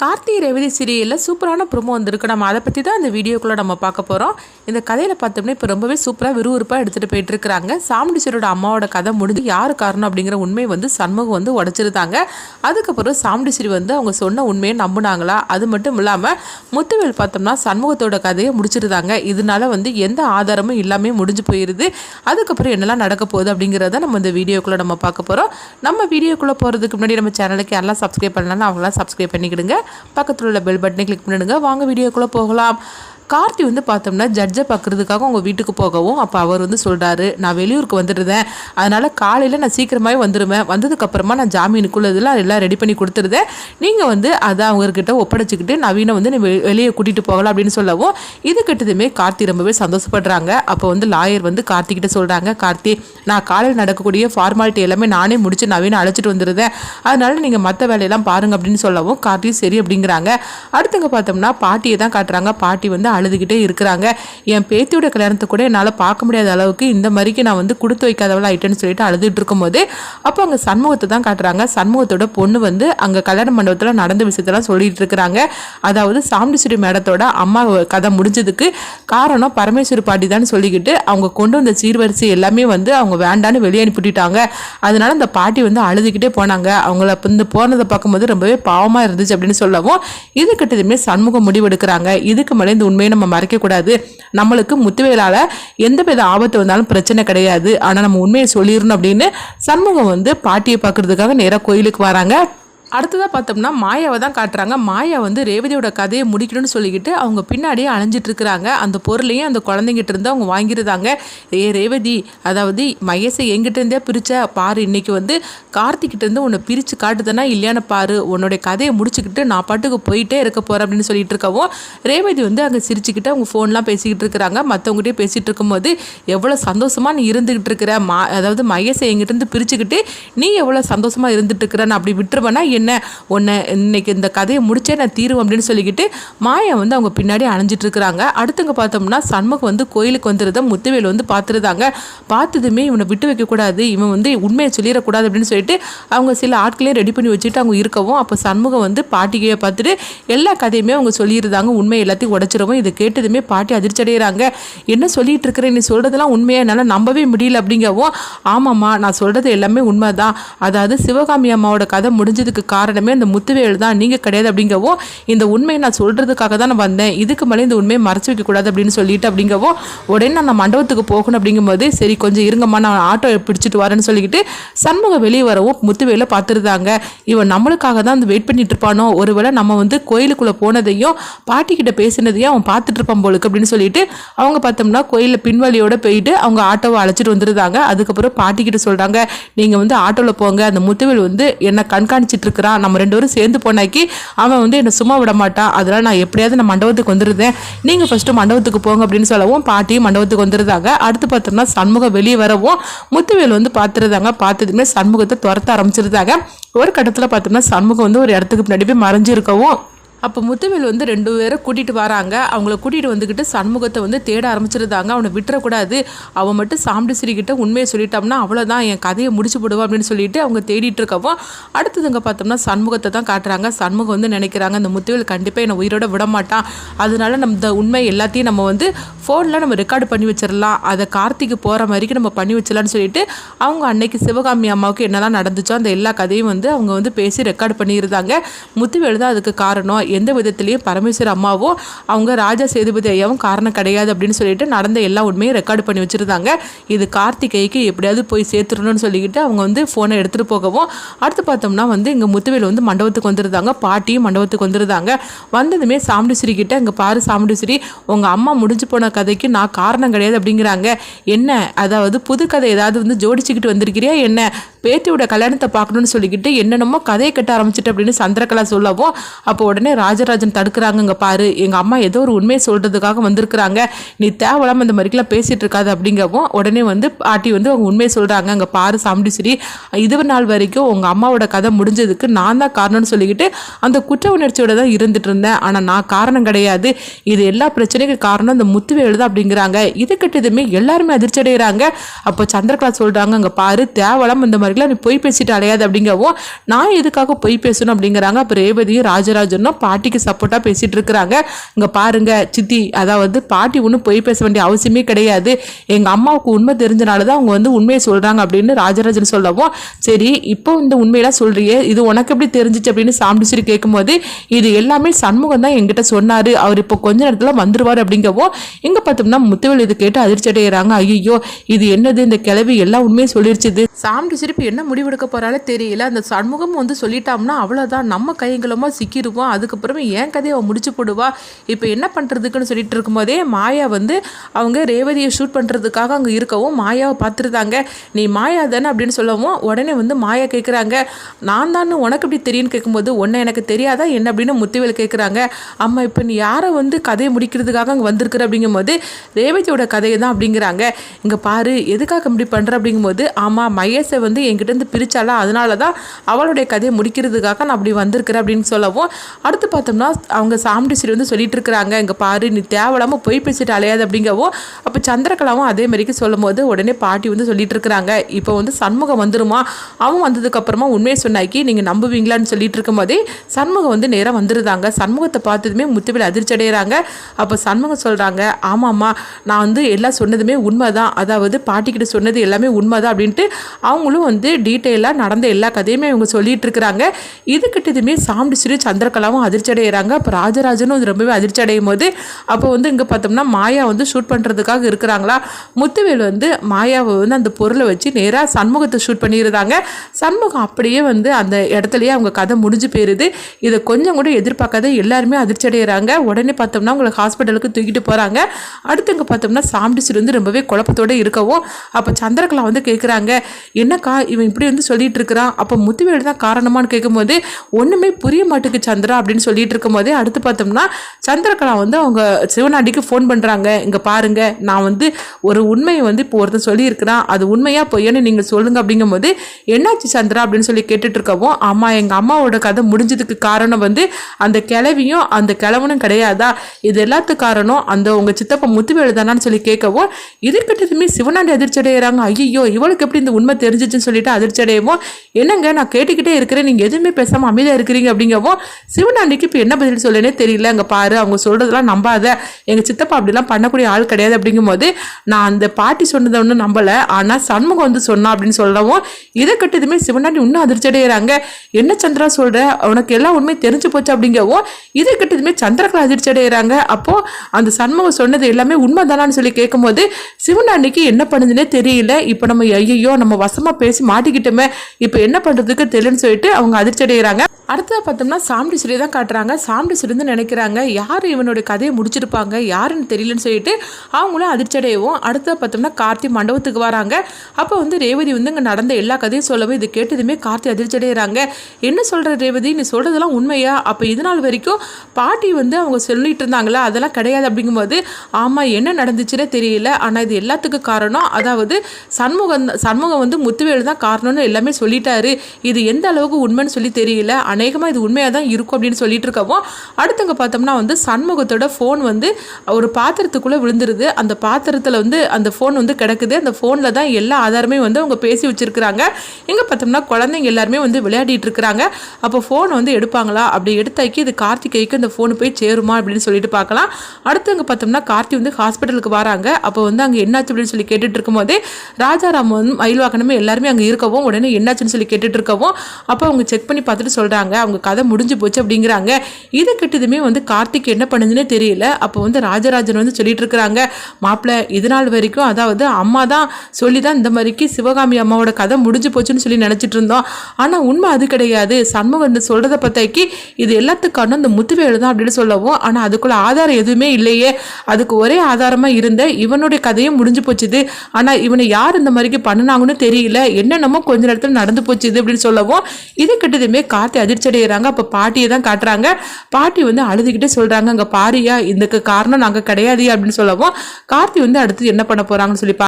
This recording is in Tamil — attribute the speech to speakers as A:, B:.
A: கார்த்திகை ரேவதி சீரியலில் சூப்பரான ப்ரொமோ வந்திருக்கு. நம்ம அதை பற்றி தான் இந்த வீடியோக்குள்ளே நம்ம பார்க்க போகிறோம் இந்த கதையில் பார்த்தோம்னா இப்போ ரொம்பவே சூப்பராக விறுவிறுப்பாக எடுத்துகிட்டு போயிட்டு இருக்காங்க சாமுண்டீஸ்வரோட அம்மாவோட கதை முடிஞ்சு யார் காரணம் அப்படிங்கிற உண்மையை வந்து சண்முகம் வந்து உடச்சிருந்தாங்க. அதுக்கப்புறம் சாமுண்டீஸ்வரி வந்து அவங்க சொன்ன உண்மையை நம்பினாங்களா? அது மட்டும் இல்லாமல் முத்துவேல் பார்த்தோம்னா சண்முகத்தோட கதையை முடிச்சிருந்தாங்க. இதனால வந்து எந்த ஆதாரமும் இல்லாமல் முடிஞ்சு போயிடுது அதுக்கப்புறம் என்னெல்லாம் நடக்க போகுது அப்படிங்கிறத நம்ம இந்த வீடியோக்குள்ளே நம்ம பார்க்க போகிறோம் நம்ம வீடியோக்குள்ளே போகிறதுக்கு முன்னாடி நம்ம சேனலுக்கு யாரெல்லாம் சப்ஸ்கிரைப் பண்ணலாம் அவங்களாம் சப்ஸ்கிரைப் பண்ணிக்கிடுங்க. பக்கத்தில் உள்ள பெல் பட்டனை கிளிக் பண்ணிடுங்க. வாங்க வீடியோக்குள்ளே போகலாம். கார்த்தி வந்து பார்த்தோம்னா ஜட்ஜை பார்க்குறதுக்காக உங்கள் வீட்டுக்கு போகவும் அப்போ அவர் வந்து சொல்கிறாரு நான் வெளியூருக்கு வந்துடுறேன். அதனால் காலையில் நான் சீக்கிரமாகவே வந்துடுவேன் வந்ததுக்கப்புறமா நான் ஜாமீனுக்குள்ள இதெல்லாம் எல்லாம் ரெடி பண்ணி கொடுத்துருதேன் நீங்கள் வந்து அதை அவங்கக்கிட்ட ஒப்படைச்சிக்கிட்டு நவீனை வந்து வெ- வெளியே கூட்டிகிட்டு போகலாம் அப்படின்னு சொல்லவும் இது கிட்டதுமே கார்த்தி ரொம்பவே சந்தோஷப்படுறாங்க. அப்போ வந்து லாயர் வந்து கார்த்திகிட்ட சொல்கிறாங்க கார்த்தி நான் காலையில் நடக்கக்கூடிய ஃபார்மாலிட்டி எல்லாமே நானே முடிச்சு நவீனை அழைச்சிட்டு வந்துடுறேன் அதனால நீங்கள் மற்ற வேலையெல்லாம் பாருங்க அப்படின்னு சொல்லவும் கார்த்தி சரி அப்படிங்கிறாங்க. அடுத்தங்க பார்த்தோம்னா பாட்டியை தான் காட்டுறாங்க. பாட்டி வந்து அழுதுகிட்டே இருக்கிறாங்க. என் பேத்தியோட கல்யாணத்தை கூட என்னால் பார்க்க முடியாத அளவுக்கு இந்த மாதிரிக்கு நான் வந்து கொடுத்து வைக்காதவளா ஆயிட்டேன்னு சொல்லிட்டு அழுதுட்டு இருக்கும்போது அப்போ அங்கே சண்முகத்தை தான் காட்டுறாங்க. சண்முகத்தோட பொண்ணு வந்து அங்கே கல்யாண மண்டபத்தில் நடந்த விஷயத்தெல்லாம் சொல்லிட்டு இருக்கிறாங்க. அதாவது சாமுண்டீஸ்வரி மேடத்தோட அம்மா கதை முடிஞ்சதுக்கு காரணம் பரமேஸ்வரி பாட்டி தான் சொல்லிக்கிட்டு அவங்க கொண்டு வந்த சீர்வரிசை எல்லாமே வந்து அவங்க வேண்டான்னு வெளியே அனுப்பிட்டாங்க அதனால அந்த பாட்டி வந்து அழுதுகிட்டே போனாங்க. அவங்கள இப்ப இந்த போனதை பார்க்கும்போது ரொம்பவே பாவமாக இருந்துச்சு அப்படின்னு சொல்லவும் இது கிட்டதுமே சண்முகம் முடிவெடுக்கிறாங்க. இதுக்கு மேலே இந்த உண்மையை நம்ம மறைக்கக்கூடாது நம்மளுக்கு முத்துவேலால எந்த வித ஆபத்து வந்தாலும் பிரச்சனை கிடையாது. ஆனால் நம்ம உண்மையை சொல்லிடணும் அப்படின்னு சண்முகம் வந்து பாட்டியை பார்க்கறதுக்காக நேராக கோயிலுக்கு வராங்க. அடுத்ததாக பார்த்தோம்னா மாயாவை தான் காட்டுறாங்க. மாயா வந்து ரேவதியோட கதையை முடிக்கணும்னு சொல்லிக்கிட்டு அவங்க பின்னாடியே அலைஞ்சிட்டு இருக்கிறாங்க. அந்த பொருளையும் அந்த குழந்தைங்கிட்ட இருந்து அவங்க வாங்கியிருந்தாங்க ஏ ரேவதி அதாவது மகேஷை எங்கிட்ட இருந்தே பிரிச்ச பாரு இன்னைக்கு வந்து கார்த்திகிட்ட இருந்து உன்னை பிரித்து காட்டுதுன்னா இல்லையான்னு பாரு. உன்னோடைய கதையை முடிச்சுக்கிட்டு நான் பாட்டுக்கு போயிட்டே இருக்க போகிறேன் அப்படின்னு சொல்லிட்டு இருக்கவும் ரேவதி வந்து அங்கே சிரிச்சுக்கிட்டு அவங்க ஃபோன்லாம் பேசிக்கிட்டு இருக்கிறாங்க. மற்றவங்ககிட்டே பேசிகிட்டு இருக்கும்போது எவ்வளோ சந்தோஷமாக நீ இருந்துக்கிட்டு இருக்கிற? மா அதாவது மகேஷை எங்கிட்ட இருந்து பிரிச்சுக்கிட்டு நீ எவ்வளோ சந்தோஷமாக இருந்துட்டு இருக்கிறன்னு அப்படி விட்டுருவேன்னா என்ன? உன்னை இன்னைக்கு இந்த கதையை முடிச்சே நான் தீரும் அப்படின்னு சொல்லிக்கிட்டு மாயா வந்து அவங்க பின்னாடி அணைஞ்சிட்ருக்குறாங்க அடுத்தவங்க பார்த்தோம்னா சண்முகம் வந்து கோயிலுக்கு வந்துருத முத்துவேல் வந்து பார்த்துருந்தாங்க. பார்த்ததுமே இவனை விட்டு வைக்கக்கூடாது இவன் வந்து உண்மையை சொல்லிடக்கூடாது அப்படின்னு சொல்லிட்டு அவங்க சில ஆட்களையும் ரெடி பண்ணி வச்சுட்டு அவங்க இருக்கவும் அப்போ சண்முகம் வந்து பாட்டிக்கையை பார்த்துட்டு எல்லா கதையுமே அவங்க சொல்லியிருந்தாங்க. உண்மை எல்லாத்தையும் உடச்சிடவும். இதை கேட்டதுமே பாட்டி அதிர்ச்சி அடைகிறாங்க என்ன சொல்லிட்டு இருக்கிற நீ சொல்கிறதெல்லாம் உண்மையாக என்னால் நம்பவே முடியல அப்படிங்கவும் ஆமாம்மா நான் சொல்கிறது எல்லாமே உண்மை தான் அதாவது சிவகாமி அம்மாவோட கதை முடிஞ்சதுக்கு காரணமே அந்த முத்துவேல் தான் நீங்கள் கிடையாது அப்படிங்கவும் இந்த உண்மையை நான் சொல்கிறதுக்காக தான் நான் வந்தேன். இதுக்கு மேலே இந்த உண்மையை மறைச்சி வைக்கக்கூடாது அப்படின்னு சொல்லிட்டு அப்படிங்கவும் உடனே நான் மண்டபத்துக்கு போகணும் அப்படிங்கும்போது சரி கொஞ்சம் இருங்கம்மா நான் ஆட்டோ பிடிச்சிட்டு வரேன்னு சொல்லிக்கிட்டு சண்முகம் வெளியே வரவும் முத்துவேல பார்த்துருந்தாங்க. இவன் நம்மளுக்காக தான் வந்து வெயிட் பண்ணிட்டு இருப்பானோ ஒருவேளை நம்ம வந்து கோயிலுக்குள்ளே போனதையும் பாட்டிக்கிட்ட பேசினதையும் அவன் பார்த்துட்டு இருப்பான் போலுக்கு அப்படின்னு சொல்லிட்டு அவங்க பார்த்தோம்னா கோயிலில் பின்வழியோடு போயிட்டு அவங்க ஆட்டோவை அழைச்சிட்டு வந்துருந்தாங்க. அதுக்கப்புறம் பாட்டிக்கிட்ட சொல்கிறாங்க நீங்கள் வந்து ஆட்டோவில் போங்க அந்த முத்துவேல் வந்து என்னை கண்காணிச்சிட்டு இருக்கிறான். நம்ம ரெண்டு பேரும் சேர்ந்து போனாக்கி அவன் வந்து என்னை சும்மா விட மாட்டான் அதனால் நான் எப்படியாவது நான் மண்டபத்துக்கு வந்துருந்தேன் நீங்கள் ஃபஸ்ட்டு மண்டபத்துக்கு போங்க அப்படின்னு சொல்லவும் பாட்டியும் மண்டபத்துக்கு வந்துருந்தாங்க. அடுத்து பார்த்தோம்னா சண்முகம் வெளியே வரவும் முத்துவேல் வந்து பார்த்துருந்தாங்க பார்த்ததுமே சண்முகத்தை துரத்த ஆரம்பிச்சிருந்தாங்க. ஒரு கட்டத்தில் பார்த்தோம்னா சண்முகம் வந்து ஒரு இடத்துக்கு பின்னாடி போய் மறைஞ்சிருக்கவும் அப்போ முத்துவேல் வந்து ரெண்டு பேரை கூட்டிகிட்டு வராங்க. அவங்கள கூட்டிகிட்டு வந்துக்கிட்டு சண்முகத்தை வந்து தேட ஆரம்பிச்சிருந்தாங்க. அவனை விட்டுறக்கூடாது. அவன் மட்டும் சாப்பிட்டு சிரிக்கிட்ட உண்மையை சொல்லிட்டோம்னா அவ்வளோதான் என் கதையை முடிச்சு போடுவா அப்படின்னு சொல்லிட்டு அவங்க தேடிட்டு இருக்கவும் அடுத்ததுங்க பார்த்தோம்னா சண்முகத்தை தான் காட்டுறாங்க. சண்முகம் வந்து நினைக்கிறாங்க அந்த முத்துவேல் கண்டிப்பாக என்னை உயிரோட விட மாட்டான். அதனால நம்ம இந்த உண்மை எல்லாத்தையும் நம்ம வந்து ஃபோனில் நம்ம ரெக்கார்டு பண்ணி வச்சிடலாம். அதை கார்த்திக்கு போகிற மாதிரிக்கு நம்ம பண்ணி வச்சிடலாம்னு சொல்லிட்டு அவங்க அன்னைக்கு சிவகாமி அம்மாவுக்கு என்னெல்லாம் நடந்துச்சோ அந்த எல்லா கதையும் வந்து அவங்க வந்து பேசி ரெக்கார்டு பண்ணியிருந்தாங்க. முத்துவேல் தான் அதுக்கு காரணம். எந்த விதத்துலேயும் பரமேஸ்வர் அம்மாவும் அவங்க ராஜா சேதுபதி ஐயாவும் காரணம் கிடையாது அப்படின்னு சொல்லிட்டு நடந்த எல்லா உண்மையும் ரெக்கார்டு பண்ணி வச்சுருந்தாங்க. இது கார்த்திகைக்கு எப்படியாவது போய் சேர்த்துடணும்னு சொல்லிக்கிட்டு அவங்க வந்து ஃபோனை எடுத்துகிட்டு போகவும் அடுத்து பார்த்தோம்னா வந்து இங்கே முத்துவேல் வந்து மண்டபத்துக்கு வந்துருந்தாங்க. பாட்டியும் மண்டபத்துக்கு வந்துருந்தாங்க. வந்ததுமே சாமுண்டீஸ்வரி கிட்ட இங்கே பாரு சாமுண்டீஸ்வரி உங்கள் அம்மா முடிஞ்சு போன கதைக்கு நான் காரணம் கிடையாது அப்படிங்கிறாங்க. என்ன அதாவது புது கதை ஏதாவது வந்து ஜோடிச்சுக்கிட்டு வந்திருக்கிறியா என்ன? பேத்தியோட கல்யாணத்தை பார்க்கணும்னு சொல்லிக்கிட்டு என்னென்னமோ கதையை கட்ட ஆரம்பிச்சிட்டு அப்படின்னு சந்திரகலா சொல்லவும் அப்போ உடனே ராஜராஜன் தடுக்கிறாங்க இங்கே பாரு எங்கள் அம்மா ஏதோ ஒரு உண்மையை சொல்கிறதுக்காக வந்திருக்கிறாங்க நீ தேவையில்லாம இந்த மாதிரிக்கெல்லாம் பேசிகிட்டு இருக்காது அப்படிங்கவும் உடனே வந்து பாட்டி வந்து அவங்க உண்மையை சொல்கிறாங்க அங்கே பாரு சாமுண்டீஸ்வரி இது நாள் வரைக்கும் உங்கள் அம்மாவோட கதை முடிஞ்சதுக்கு நான் தான் காரணம்னு சொல்லிக்கிட்டு அந்த குற்ற உணர்ச்சியோட தான் இருந்துட்டு இருந்தேன். ஆனால் நான் காரணம் கிடையாது. இது எல்லா பிரச்சனைக்கும் காரணம் இந்த முத்துவேலு தான் அப்படிங்கிறாங்க. இது கிட்டதுமே எல்லாருமே அதிர்ச்சி அடைகிறாங்க அப்போ சந்திரகலா சொல்கிறாங்க அங்கே பாரு தேவலாம் இந்த மாதிரி மாதிரிலாம் நீ பொய் பேசிட்டு அலையாது அப்படிங்கவும் நான் எதுக்காக பொய் பேசணும் அப்படிங்கிறாங்க. அப்போ ரேவதியும் ராஜராஜனும் பாட்டிக்கு சப்போர்ட்டாக பேசிட்டு இருக்கிறாங்க. இங்கே பாருங்க சித்தி அதாவது பாட்டி ஒன்றும் பொய் பேச வேண்டிய அவசியமே கிடையாது. எங்கள் அம்மாவுக்கு உண்மை தெரிஞ்சனால தான் அவங்க வந்து உண்மையை சொல்கிறாங்க அப்படின்னு ராஜராஜன் சொல்லவும் சரி இப்போ இந்த உண்மையெல்லாம் சொல்கிறியே இது உனக்கு எப்படி தெரிஞ்சிச்சு அப்படின்னு சாம்பிடிச்சிட்டு கேட்கும்போது இது எல்லாமே சண்முகம் தான் எங்கிட்ட சொன்னார். அவர் இப்போ கொஞ்ச நேரத்தில் வந்துருவார் அப்படிங்கவும் எங்கே பார்த்தோம்னா முத்துவேல் இது கேட்டு அதிர்ச்சி அடைகிறாங்க ஐயோ இது என்னது? இந்த கிளவி எல்லா உண்மையும் சொல்லிருச்சுது. சாமிடி சிரிப்பு என்ன முடிவெடுக்க போறாலே தெரியல. அந்த சண்முகம் வந்து சொல்லிட்டோம்னா அவ்வளோதான் நம்ம கைங்களமாக சிக்கிடுவோம் அதுக்கப்புறமே என் கதையை அவன் முடிச்சு போடுவா. இப்போ என்ன பண்ணுறதுக்குன்னு சொல்லிட்டு இருக்கும்போதே மாயா வந்து அவங்க ரேவதியை ஷூட் பண்ணுறதுக்காக அங்கே இருக்கவும் மாயாவை பார்த்துருந்தாங்க. நீ மாயா தானே அப்படின்னு சொல்லவும் உடனே வந்து மாயா கேட்குறாங்க நான் தானே உனக்கு இப்படி தெரியும்னு கேட்கும்போது ஒன்று எனக்கு தெரியாதா? என்ன? அப்படின்னு முத்துவேல் கேட்குறாங்க அம்மா இப்போ நீ யாரை வந்து கதையை முடிக்கிறதுக்காக அங்கே வந்திருக்கிற? அப்படிங்கும்போது ரேவதியோட கதையை தான் அப்படிங்கிறாங்க. இங்கே பாரு எதுக்காக இப்படி பண்ணுற அப்படிங்கும்போது ஆமாம் மகேஷை வந்து என்கிட்டேருந்து பிரிச்சாலா அதனால தான் அவளுடைய கதையை முடிக்கிறதுக்காக நான் அப்படி வந்திருக்கிறேன் அப்படின்னு சொல்லவும் அடுத்து பார்த்தோம்னா அவங்க சாமுண்டீஸ்வரி வந்து சொல்லிட்டு இருக்கிறாங்க. இங்கே பாரு நீ தேவையில்லாமல் பொய் பேசிட்டு அலையாது அப்படிங்கவும் அப்போ சந்திரகலாவும் அதே மாதிரிக்கு சொல்லும் போது உடனே பாட்டி வந்து சொல்லிட்டு இருக்கிறாங்க. இப்போ வந்து சண்முகம் வந்துருமா? அவன் வந்ததுக்கப்புறமா உண்மையை சொன்னாக்கி நீங்கள் நம்புவீங்களான்னு சொல்லிட்டு இருக்கும்போதே சண்முகம் வந்து நேராக வந்துருந்தாங்க. சண்முகத்தை பார்த்ததுமே முத்துவில் அதிர்ச்சி அடைகிறாங்க அப்போ சண்முகம் சொல்கிறாங்க ஆமாம்மா நான் வந்து எல்லாம் சொன்னதுமே உண்மை தான் அதாவது பாட்டிக்கிட்ட சொன்னது எல்லாமே உண்மை தான் அப்படின்ட்டு அவங்களும் வந்து வந்து டீட்டெயிலாக நடந்த எல்லா கதையுமே இவங்க சொல்லிட்டு இருக்கிறாங்க இது கிட்டதுமே சந்திரகலாவும் அதிர்ச்சி அடைகிறாங்க அப்போ ராஜராஜனும் அது ரொம்பவே அதிர்ச்சி அடையும் போது அப்போ வந்து இங்கே பார்த்தோம்னா மாயா வந்து ஷூட் பண்ணுறதுக்காக இருக்கிறாங்களா? முத்துவேல் வந்து மாயாவை வந்து அந்த பொருளை வச்சு நேராக சண்முகத்தை ஷூட் பண்ணிடுறாங்க சண்முகம் அப்படியே வந்து அந்த இடத்துலையே அவங்க கதை முடிஞ்சு போயிருது. இதை கொஞ்சம் கூட எதிர்பார்க்காத எல்லாருமே அதிர்ச்சி அடைகிறாங்க உடனே பார்த்தோம்னா அவங்களை ஹாஸ்பிட்டலுக்கு தூக்கிட்டு போகிறாங்க அடுத்து இங்கே பார்த்தோம்னா சாம்பிடிச்சிட்டு வந்து ரொம்பவே குழப்பத்தோடு இருக்கவும் அப்போ சந்திரகலா வந்து கேட்குறாங்க என்னக்கா இவன் இப்படி வந்து சொல்லிட்டு இருக்கிறான். அப்போ முத்துவேல் தான் காரணமானு கேட்கும்போது ஒன்றுமே புரிய மாட்டுக்கு சந்திரா அப்படின்னு சொல்லிட்டு இருக்கும்போதே அடுத்து பார்த்தோம்னா சந்திரகலா வந்து அவங்க சிவனாண்டிக்கு ஃபோன் பண்ணுறாங்க இங்கே பாருங்க நான் வந்து ஒரு உண்மையை வந்து இப்போ ஒருத்தன் சொல்லியிருக்கிறான். அது உண்மையாக பொய்யன்னு நீங்கள் சொல்லுங்க அப்படிங்கும்போது என்னாச்சு சந்திரா? அப்படின்னு சொல்லி கேட்டுட்டு இருக்கவும் ஆமாம் எங்கள் அம்மாவோட கதை முடிஞ்சதுக்கு காரணம் வந்து அந்த கிளவியும் அந்த கிழவனும் கிடையாதா? இது எல்லாத்துக்கு காரணம் அந்த உங்கள் சித்தப்பா முத்துவேல் தானான்னு சொல்லி கேட்கவும் இதுக்கிட்டதுமே சிவனாண்டி அதிர்ச்சி அடைகிறாங்க ஐயோ இவளுக்கு எப்படி இந்த உண்மை தெரிஞ்சிச்சுன்னு சொல்லிட்டு அதிர்ச்சி அடையவும் என்னங்க நான் கேட்டுக்கிட்டே இருக்கிறேன். நீங்கள் எதுவுமே பேசாமல் அமைதியாக இருக்கிறீங்க அப்படிங்கவும் சிவனாண்டிக்கு இப்போ என்ன பதில் சொல்லனே தெரியல. அங்கே பாரு அவங்க சொல்கிறதெல்லாம் நம்பாத. எங்கள் சித்தப்பா அப்படிலாம் பண்ணக்கூடிய ஆள் கிடையாது அப்படிங்கும்போது நான் அந்த பாட்டி சொன்னதை ஒன்றும் நம்பலை. ஆனால் சண்முகம் வந்து சொன்னா அப்படின்னு சொல்லவும் இதை கட்டதுமே சிவனாண்டி இன்னும் அதிர்ச்சி அடைகிறாங்க என்ன சந்திரா சொல்கிற உனக்கு எல்லாம் உண்மை தெரிஞ்சு போச்சு அப்படிங்கவும் இதை கட்டதுமே சந்திரகலா அதிர்ச்சி அடைகிறாங்க அப்போது அந்த சண்முகம் சொன்னது எல்லாமே உண்மைதானான்னு சொல்லி கேட்கும்போது சிவனாண்டிக்கு என்ன பண்ணுதுன்னே தெரியல. இப்போ நம்ம ஐயோ நம்ம வசமாக பேசி மாட்டிக்கிட்டோமே. இப்போ என்ன பண்ணுறதுக்கு தெரியலன்னு சொல்லிட்டு அவங்க அதிர்ச்சி அடைகிறாங்க. அடுத்ததாக பார்த்தோம்னா சாமிடி சிறை தான் காட்டுறாங்க. சாமிடி சிறந்து நினைக்கிறாங்க. யார் இவனுடைய கதையை முடிச்சிருப்பாங்க? யாருன்னு தெரியலன்னு சொல்லிட்டு அவங்களும் அதிர்ச்சி அடையவும் அடுத்தது பார்த்தோம்னா கார்த்தி மண்டபத்துக்கு வராங்க. அப்போ வந்து ரேவதி வந்து இங்கே நடந்த எல்லா கதையும் சொல்லவும் இது கேட்டதுமே கார்த்தி அதிர்ச்சடைகிறாங்க என்ன சொல்கிற ரேவதி? நீ சொல்கிறதெல்லாம் உண்மையா? அப்போ இது நாள் வரைக்கும் பாட்டி வந்து அவங்க சொல்லிட்டு இருந்தாங்களா? அதெல்லாம் கிடையாது அப்படிங்கும்போது ஆமாம் என்ன நடந்துச்சுன்னே தெரியல. ஆனால் இது எல்லாத்துக்கும் காரணம் அதாவது சண்முகம் சண்முகம் வந்து முத்துவேலு தான் காரணம்னு எல்லாமே சொல்லிட்டாரு. இது எந்த அளவுக்கு உண்மைன்னு சொல்லி தெரியல. அநேகமாக இது உண்மையாக தான் இருக்கும் அப்படின்னு சொல்லிட்டு இருக்கவும் அடுத்தவங்க பார்த்தோம்னா வந்து சண்முகத்தோட ஃபோன் வந்து ஒரு பாத்திரத்துக்குள்ளே விழுந்துருது. அந்த பாத்திரத்தில் வந்து அந்த ஃபோன் வந்து கிடக்குது. அந்த ஃபோனில் தான் எல்லா ஆதாரமே வந்து அவங்க பேசி வச்சுருக்கிறாங்க. இங்கே பார்த்தோம்னா குழந்தைங்க எல்லாருமே வந்து விளையாடிட்டு இருக்கிறாங்க. அப்போ ஃபோனை வந்து எடுப்பாங்களா? அப்படி எடுத்தாக்கி இது கார்த்திகைக்கு அந்த ஃபோனு போய் சேருமா அப்படின்னு சொல்லிட்டு பார்க்கலாம். அடுத்தவங்க பார்த்தோம்னா கார்த்தி வந்து ஹாஸ்பிட்டலுக்கு வராங்க. அப்போ வந்து அங்கே என்னாச்சு அப்படின்னு சொல்லி கேட்டுட்டு இருக்கும்போதே ராஜாராம் வந்து மயில்வாக்கனமே எல்லாருமே அங்கே இருக்கவும் உடனே என்னாச்சுன்னு சொல்லி கேட்டுட்டு இருக்கவும் அப்போ அவங்க செக் பண்ணி பார்த்துட்டு சொல்கிறாங்க அவங்க கதை முடிஞ்சு போச்சு அப்படிங்கிறாங்க. இதை கிட்டதுமே வந்து கார்த்திக் என்ன பண்ணுதுன்னே தெரியல. அப்போ வந்து ராஜராஜன் வந்து சொல்லிட்டு இருக்கிறாங்க மாப்பிள்ளை இது நாள் வரைக்கும் அதாவது அம்மா தான் சொல்லி தான் இந்த மாதிரிக்கு சிவகாமி அம்மாவோட கதை முடிஞ்சு போச்சுன்னு சொல்லி நினச்சிட்டு இருந்தோம் ஆனால் உண்மை அது கிடையாது. சண்முகம் சொல்கிறத பார்த்தாக்கி இது எல்லாத்துக்கான இந்த முத்துவேலு தான் அப்படின்னு சொல்லவும் ஆனால் அதுக்குள்ள ஆதாரம் எதுவுமே இல்லையே. அதுக்கு ஒரே ஆதாரமாக இருந்த இவனுடைய கதையும் முடிஞ்சு போச்சுது. ஆனால் இவனை யார் இந்த மாதிரிக்கு பண்ணினாங்கன்னு தெரியல. என்னென்னமோ கொஞ்ச நேரத்தில் நடந்து போச்சுது அப்படின்னு சொல்லவும் இது கிட்டதுமே கார்த்தி அதிர்ச்சி அடைகிறாங்க அப்போ பாட்டியை தான் காட்டுறாங்க. பாட்டி வந்து அழுதுகிட்டே சொல்கிறாங்க அங்கே பாரியா இதுக்கு காரணம் நாங்கள் கிடையாது அப்படின்னு சொல்லவும் கார்த்தி வந்து அடுத்து என்ன பண்ண போகிறாங்கன்னு சொல்லி